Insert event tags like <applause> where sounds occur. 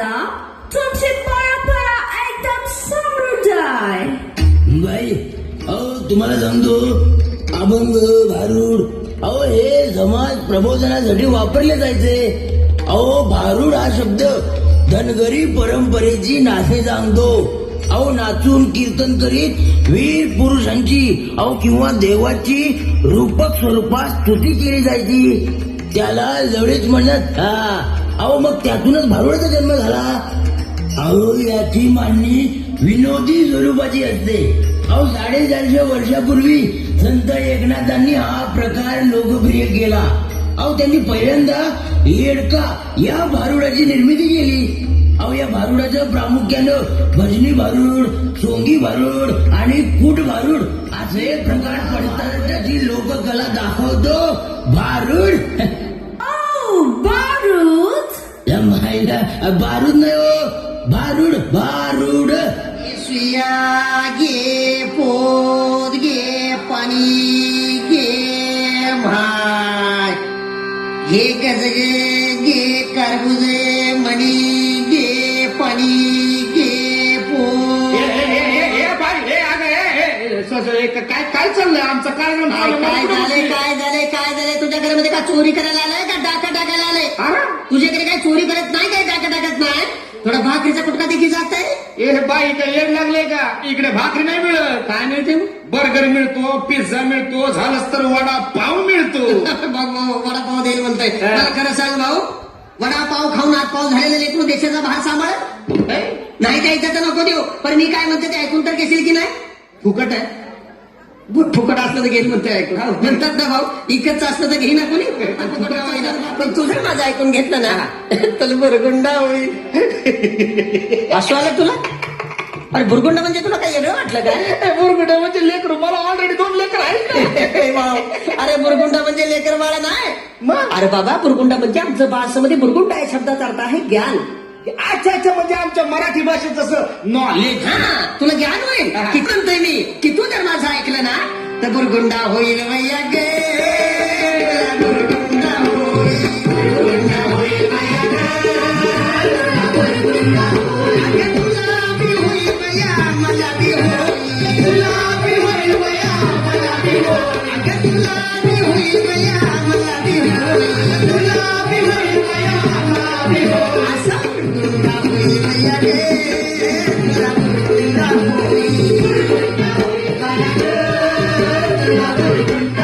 दादा तुमची परंपरा एकदम समृद्ध आहे बाई अहो तुम्हाला सांगतो अभंग भारूड अहो हे समाज प्रबोधनासाठी वापरले जायचे. अहो भारूड हा शब्द धनगरी परंपरेची नाचे सांगतो अहो नाचून कीर्तन करीत वीर पुरुषांची अहो किंवा देवाची रूपक स्वरूपात स्तुती केली जायची. त्याला लढेच म्हणत हा. अहो मग त्यातूनच भारुडाचा जन्म झाला. अहो याची मांडणी विनोदी स्वरूपाची असते. अहो साडेचारशे वर्षापूर्वी संत एकनाथांनी हा प्रकार लोकप्रिय केला. अहो त्यांनी पहिल्यांदा येडका या भारुडाची निर्मिती केली. अहो या भारुडाचं प्रामुख्यानं भजनी भारुड सोंगी भारुड आणि कूट भारूड असे प्रकार पडतात त्याची लोककला दाखवतो. भारुड. <laughs> बारूद नाही हो. भारूड भारूड सुया घे पोत घे पाणी घे भात घे कस घे कारबूज मणी घे पाणी घे पोत. काय काय चाललंय आमचं? कार्यक्रम काय काय झालंय काय झालंय काय झालंय? तुझ्या घरामध्ये का चोरी करायला आलाय का? डाका टाकायला आलाय? तुझ्याकडे काय चोरी करत नाही काय डाका टाकत नाही थोडा भाकरीचा कुटका देखील जात आहे? ए बाई काय येड लागले का इकडे भाकरी नाही मिळत. काय मिळते? बर्गर मिळतो पिझ्झा मिळतो झालंच तर वडा पाव मिळतो. <laughs> वडापाव देईल म्हणतोय. मला खरं सांग भाऊ वडापाव खाऊन पाव झालेलं लेकरू देशाचा भार सांभाळ. नाही द्यायचं तर नको देऊ. पण मी काय म्हणते ते ऐकून तर घेशील की नाही? फुकट आहे. फुकट असलं तर घेईल म्हणते ऐकून. म्हणतात ना भाऊ इकडचं असलं तर घेईन ना कोणी. पण तुझं माझं ऐकून घेतलं ना तर बुरगुंडा होईल. असं आलं तुला? अरे बुरगुंडा म्हणजे तुला काय वेगळं वाटलं काय मुरगुड्या म्हणजे लेकरू. मला ऑलरेडी दोन लेकर आहेत वाव. अरे बुरगुंडा म्हणजे लेकर बाळा नाही. मग? अरे बाबा बुरगुंडा म्हणजे आमचं भाषेमध्ये बुरगुंडा या शब्दाचा अर्थ आहे ज्ञान. अच्छा अच्छा म्हणजे आमच्या मराठी भाषेत जसं नॉलेज हा तुला ज्ञान होईल कितून मी? की तू जर माझं ऐकलं ना तर गुरगुंडा होईल मैया गे. गुरगुंडा Thank you.